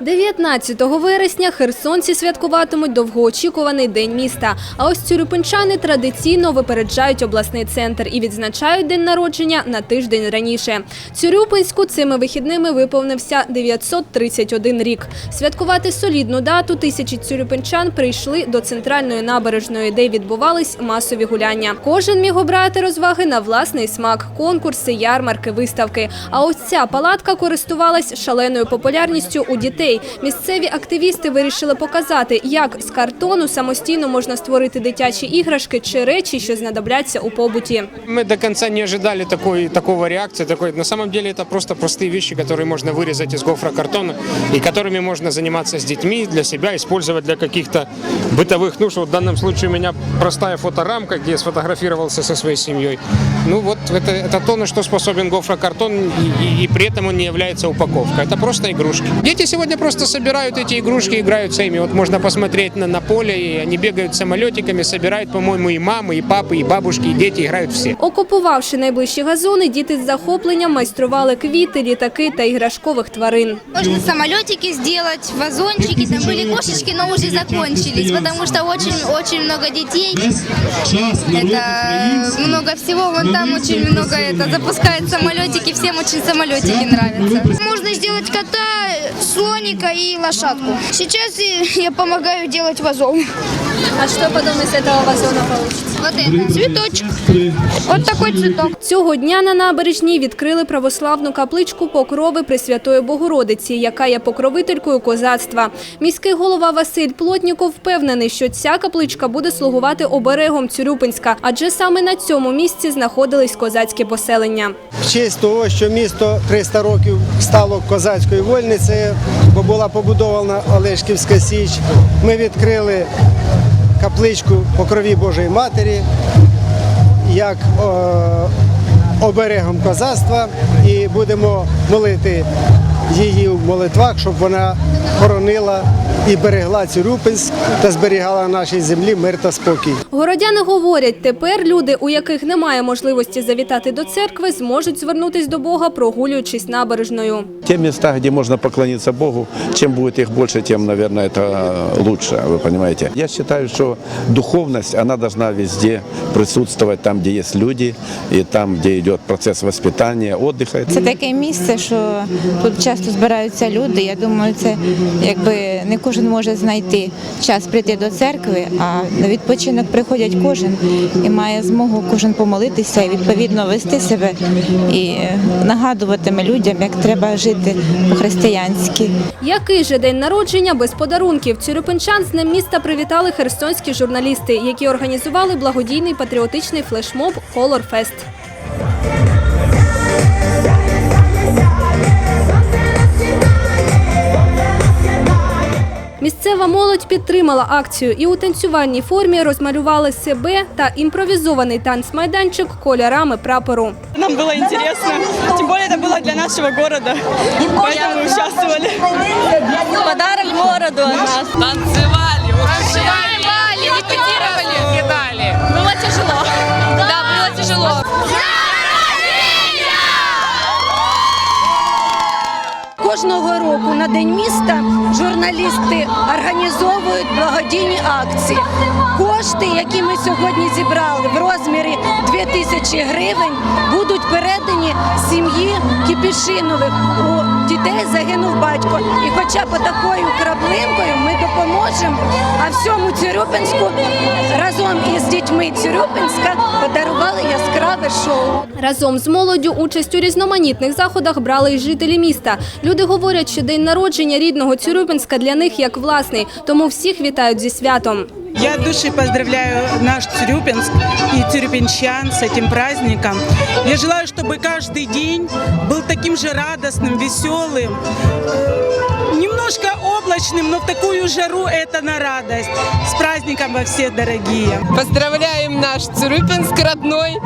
19 вересня херсонці святкуватимуть довгоочікуваний день міста. А ось цюрюпинчани традиційно випереджають обласний центр і відзначають день народження на тиждень раніше. Цюрюпинську цими вихідними виповнився 931 рік. Святкувати солідну дату тисячі цюрюпинчан прийшли до центральної набережної, де відбувались масові гуляння. Кожен міг обрати розваги на власний смак, конкурси, ярмарки, виставки. А ось ця палатка користувалась шаленою популярністю у дітей Місцеві активісти вирішили показати, як з картону самостійно можна створити дитячі іграшки чи речі, що знадобляться у побуті. Мы до конца не ожидали такой, такого реакции. Такой. На самом деле это просто простые вещи, которые можно вырезать из гофрокартона и которыми можно заниматься с детьми, для себя, использовать для каких-то бытовых нужд. Вот в данном случае у меня простая фоторамка, где я сфотографировался со своей семьей. Ну вот это, это то, на что способен гофрокартон, и, и- и при этом он не является упаковкой. Это просто игрушки. Дети сегодня просто собирают эти игрушки, играются ими. Вот можно посмотреть на, на поле, и они бегают самолетиками, собирают, по-моему, и мамы, и папы, и бабушки, и дети играют все. Окупувавши найближчі газони, діти з захопленням майстрували квіти, літаки та іграшкових тварин. Можно самолетики сделать, вазончики, там были кошечки, но уже закончились, потому что очень-очень много детей. Это много всего, вон там очень много это, запускают самолетики, всем очень самолетики нравятся. Можно сделать кота, слоника и лошадку. Сейчас я помогаю делать вазон. А що потім із цього вазона вийде? Вот это, цветочек. Вот такой цветок. Цього дня на набережній відкрили православну капличку Покрови Пресвятої Богородиці, яка є покровителькою козацтва. Міський голова Василь Плотніков впевнений, що ця капличка буде слугувати оберегом Цюрюпинська, адже саме на цьому місці знаходились козацькі поселення. В честь того, що місто 300 років стало козацькою вольницею, була побудована Олешківська Січ, ми відкрили капличку по крові Божої Матері як е, оберегом козацтва. І будемо молити її в молитвах, щоб вона хоронила і берегла Цюрюпинськ та зберігала нашій землі мир та спокій. Городяни говорять, тепер люди, у яких немає можливості завітати до церкви, зможуть звернутись до Бога, прогулюючись набережною. Те места, где можно поклониться Богу, чем будет их больше, тем, наверное, это лучше, вы понимаете. Я считаю, что духовность, она должна везде присутствовать, там, где есть люди, и там, где идет процесс воспитания, отдыха. Це таке місце, що тут часто збираються люди. Я думаю, це якби не кожен може знайти час прийти до церкви, а на відпочинок приходять кожен і має змогу кожен помолитися і відповідно вести себе і нагадуватиме людям, як треба жити по-християнськи. Який же день народження без подарунків? Цюрюпинчан з днем міста привітали херсонські журналісти, які організували благодійний патріотичний флешмоб «Колор Місцева молодь підтримала акцію і у танцювальній формі розмалювали себе та імпровізований танцмайданчик кольорами прапору. Нам было интересно, тем более это было для нашего города, поэтому участвовали. Подарок городу от нас. Кожного року на День міста журналісти організовують благодійні акції. Кошти, які ми сьогодні зібрали в розмірі 2 тисячі гривень, будуть передані сім'ї Кіпішинових. У дітей загинув батько. І хоча б такою краплинкою ми допоможемо, а всьому Цюрюпинську разом із дітьми Цюрюпинська подарували яскраве шоу. Разом з молоддю участь у різноманітних заходах брали й жителі міста. Люди говорять, що день народження рідного Цюрюпинська для них як власний, тому всіх вітають зі святом. Я от души поздравляю наш Тюрюпинск и тюрюпинчан с этим праздником. Я желаю, чтобы каждый день был таким же радостным, веселым, немножко облачным, но в такую жару это на радость. С праздником во все дорогие! Поздравляем наш Цурюпинск родной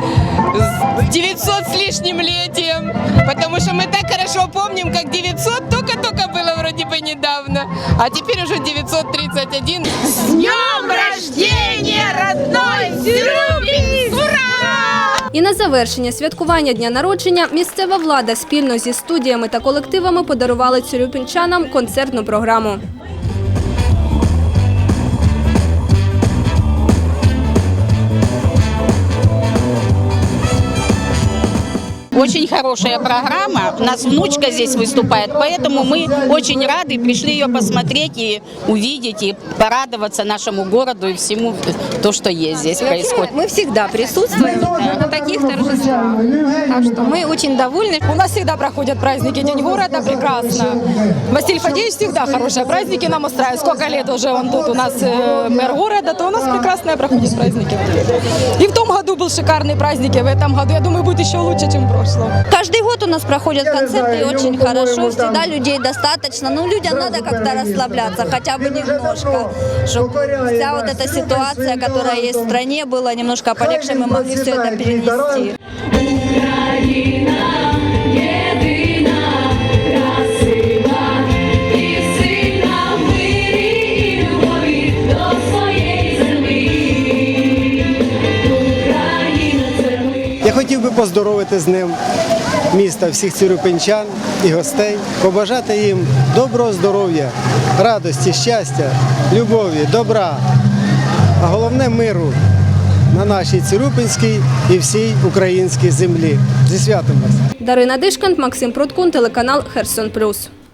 с 900 с лишним летием, потому что мы так хорошо помним, как 900 только-только было вроде бы недавно, а теперь уже 931. С днем рождения, родной Цурюпинск! Ура! І На завершення святкування дня народження місцева влада спільно зі студіями та колективами подарували цюрюпінчанам концертну програму. Очень хорошая программа. У нас внучка здесь выступает, поэтому мы очень рады пришли ее посмотреть и увидеть, и порадоваться нашему городу и всему то, что есть здесь происходит. Мы всегда присутствуем на таких торжествах. Так что мы очень довольны. У нас всегда проходят праздники. День города прекрасно. Василий Фадеевич всегда хорошие праздники нам устраивает. Сколько лет уже он тут у нас э, мэр города, то у нас прекрасные проходят праздники. И в том году был шикарный праздник, и в этом году, я думаю, будет еще лучше, чем в прошлом. Каждый год у нас проходят концерты и очень хорошо. Всегда людей достаточно. Ну, людям надо как-то расслабляться, хотя бы немножко. Чтобы вся вот эта ситуация, которая есть в стране, была немножко полегче, мы могли все это перенести. Би поздоровити з ним міста всіх цюрюпинчан і гостей, побажати їм доброго здоров'я, радості, щастя, любові, добра, а головне миру на нашій Цюрюпинській і всій українській землі. Зі святом вас! Дарина Дишкант, Максим Проткун, телеканал Херсон Плюс.